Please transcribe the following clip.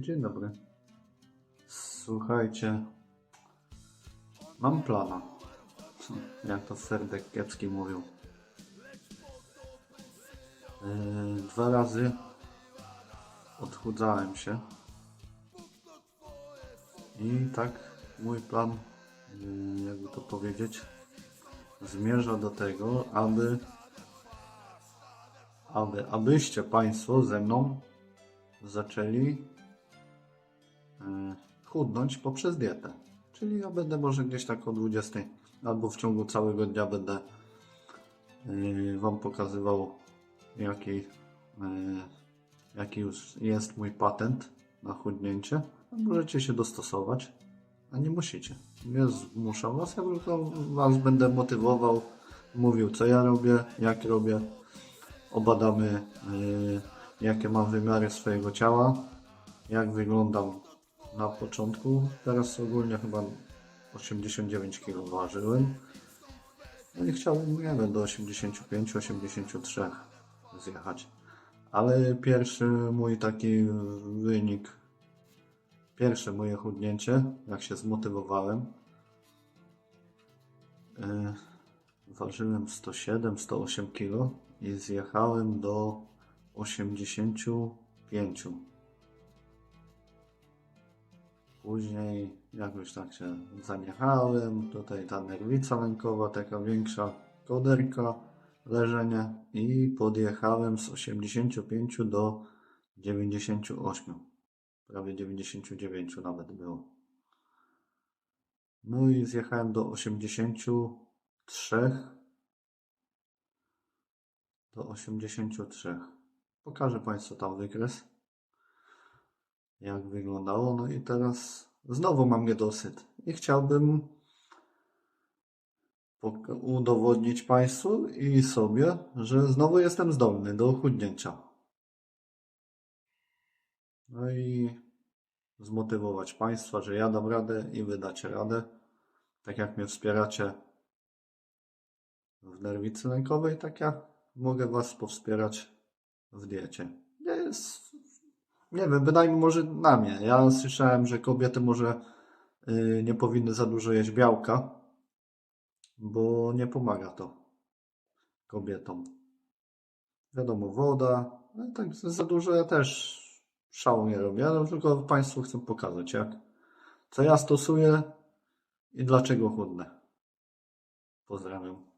Dzień dobry. Słuchajcie, mam plana. Jak to Serdek Kiepski mówił. Yy, dwa razy odchudzałem się. I tak mój plan, yy, jakby to powiedzieć, zmierza do tego, aby, aby abyście Państwo ze mną zaczęli chudnąć poprzez dietę. Czyli ja będę może gdzieś tak o 20 albo w ciągu całego dnia będę e, Wam pokazywał jaki, e, jaki już jest mój patent na chudnięcie. Możecie się dostosować, a nie musicie. Nie zmuszam Was, ja tylko Was będę motywował, mówił co ja robię, jak robię. Obadamy jakie mam wymiary swojego ciała, jak wyglądam na początku. Teraz ogólnie chyba 89 kg ważyłem. No i chciałbym, nie wiem, do 85-83 zjechać. Ale pierwszy mój taki wynik, pierwsze moje chudnięcie, jak się zmotywowałem, y, ważyłem 107-108 kg i zjechałem do 85. Później jakoś tak się zaniechałem. Tutaj ta nerwica lękowa, taka większa koderka, leżenie i podjechałem z 85 do 98. Prawie 99 nawet było. No i zjechałem do 83 do 83. Pokażę Państwu tam wykres, jak wyglądało. No i teraz znowu mam niedosyt i chciałbym udowodnić Państwu i sobie, że znowu jestem zdolny do chudnięcia. No i zmotywować Państwa, że ja dam radę i Wy dacie radę. Tak jak mnie wspieracie w nerwicy lękowej, tak ja mogę Was powspierać w diecie. Nie jest, nie wiem, bynajmniej może na mnie. Ja słyszałem, że kobiety może y, nie powinny za dużo jeść białka, bo nie pomaga to kobietom. Wiadomo, woda, ale tak za dużo ja też szału nie robię, ale tylko Państwu chcę pokazać, jak, co ja stosuję i dlaczego chudnę. Pozdrawiam.